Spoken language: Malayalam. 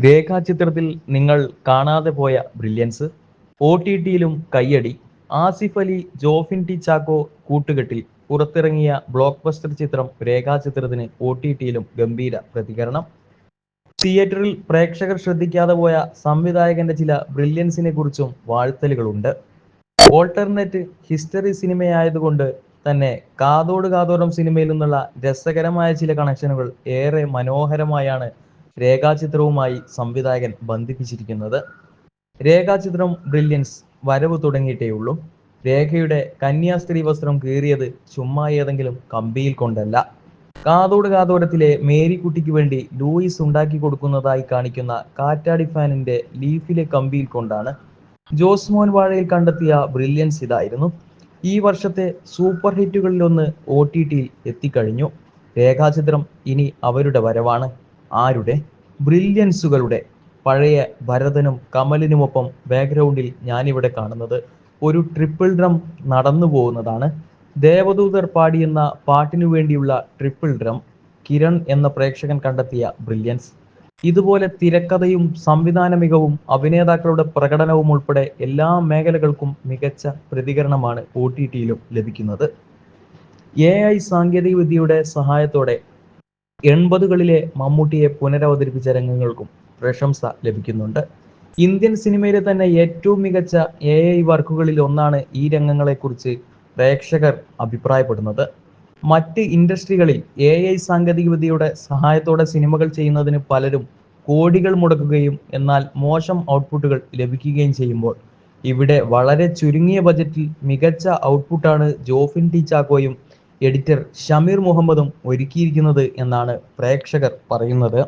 രേഖാചിത്രത്തിൽ നിങ്ങൾ കാണാതെ പോയ ബ്രില്യൻസ് ഒ ടി ടിയിലും കയ്യടി ആസിഫ് അലി ജോഫിൻ ടി ചാക്കോ കൂട്ടുകെട്ടിൽ പുറത്തിറങ്ങിയ ബ്ലോക്ക് ബസ്റ്റർ ചിത്രം രേഖാചിത്രത്തിന് ഒ ടി ടിയിലും ഗംഭീര പ്രതികരണം. തിയേറ്ററിൽ പ്രേക്ഷകർ ശ്രദ്ധിക്കാതെ പോയ സംവിധായകന്റെ ചില ബ്രില്യൻസിനെ കുറിച്ചും വാഴ്ത്തലുകളുണ്ട്. ഓൾട്ടർനേറ്റ് ഹിസ്റ്ററി സിനിമയായതുകൊണ്ട് തന്നെ കാതോട് കാതോടം സിനിമയിൽ നിന്നുള്ള രസകരമായ ചില കണക്ഷനുകൾ ഏറെ മനോഹരമായാണ് രേഖാചിത്രവുമായി സംവിധായകൻ ബന്ധിപ്പിച്ചിരിക്കുന്നത്. രേഖാചിത്രം ബ്രില്യൻസ് വരവ് തുടങ്ങിയിട്ടേയുള്ളൂ. രേഖയുടെ കന്യാസ്ത്രീ വസ്ത്രം കീറിയത് ചുമ്മാ ഏതെങ്കിലും കമ്പിയിൽ കൊണ്ടല്ല. കാതോട് കാതോരത്തിലെ മേരിക്കുട്ടിക്ക് വേണ്ടി ലൂയിസ് ഉണ്ടാക്കി കൊടുക്കുന്നതായി കാണിക്കുന്ന കാറ്റാടി ഫാനിന്റെ ലീഫിലെ കമ്പിയിൽ കൊണ്ടാണ് ജോസ്മോൻ വാഴയിൽ കണ്ടെത്തിയ ബ്രില്യൻസ് ഇതായിരുന്നു. ഈ വർഷത്തെ സൂപ്പർ ഹിറ്റുകളിലൊന്ന് ഒ ടി ടിയിൽ എത്തിക്കഴിഞ്ഞു. രേഖാചിത്രം ഇനി അവരുടെ വരവാണ്. ആരുടെ? ബ്രില്യൻസുകളുടെ. പഴയ ഭരതനും കമലിനുമൊപ്പം ബാക്ക്ഗ്രൗണ്ടിൽ ഞാനിവിടെ കാണുന്നത്. ഒരു ട്രിപ്പിൾ ഡ്രം നടന്നു പോകുന്നതാണ്. ദേവദൂതർ പാടിയെന്ന പാട്ടിനു വേണ്ടിയുള്ള ട്രിപ്പിൾ ഡ്രം കിരൺ എന്ന പ്രേക്ഷകൻ കണ്ടെത്തിയ ബ്രില്യൻസ്. ഇതുപോലെ തിരക്കഥയും സംവിധാന മികവും അഭിനേതാക്കളുടെ പ്രകടനവും ഉൾപ്പെടെ എല്ലാ മേഖലകൾക്കും മികച്ച പ്രതികരണമാണ് ഒ ടി ടിയിലും ലഭിക്കുന്നത്. എ ഐ സാങ്കേതികവിദ്യയുടെ സഹായത്തോടെ എൺപതുകളിലെ മമ്മൂട്ടിയെ പുനരവതരിപ്പിച്ച രംഗങ്ങൾക്കും പ്രശംസ ലഭിക്കുന്നുണ്ട്. ഇന്ത്യൻ സിനിമയിലെ തന്നെ ഏറ്റവും മികച്ച എ ഐ വർക്കുകളിൽ ഒന്നാണ് ഈ രംഗങ്ങളെക്കുറിച്ച് പ്രേക്ഷകർ അഭിപ്രായപ്പെടുന്നത്. മറ്റ് ഇൻഡസ്ട്രികളിൽ എ ഐ സാങ്കേതികവിദ്യയുടെ സഹായത്തോടെ സിനിമകൾ ചെയ്യുന്നതിന് പലരും കോടികൾ മുടക്കുകയും എന്നാൽ മോശം ഔട്ട്പുട്ടുകൾ ലഭിക്കുകയും ചെയ്യുമ്പോൾ ഇവിടെ വളരെ ചുരുങ്ങിയ ബജറ്റിൽ മികച്ച ഔട്ട്പുട്ടാണ് ജോഫിൻ ടി ചാക്കോയും എഡിറ്റർ ഷമീർ മുഹമ്മദും ഒരുക്കിയിരിക്കുന്നത് എന്നാണ് പ്രേക്ഷകർ പറയുന്നത്.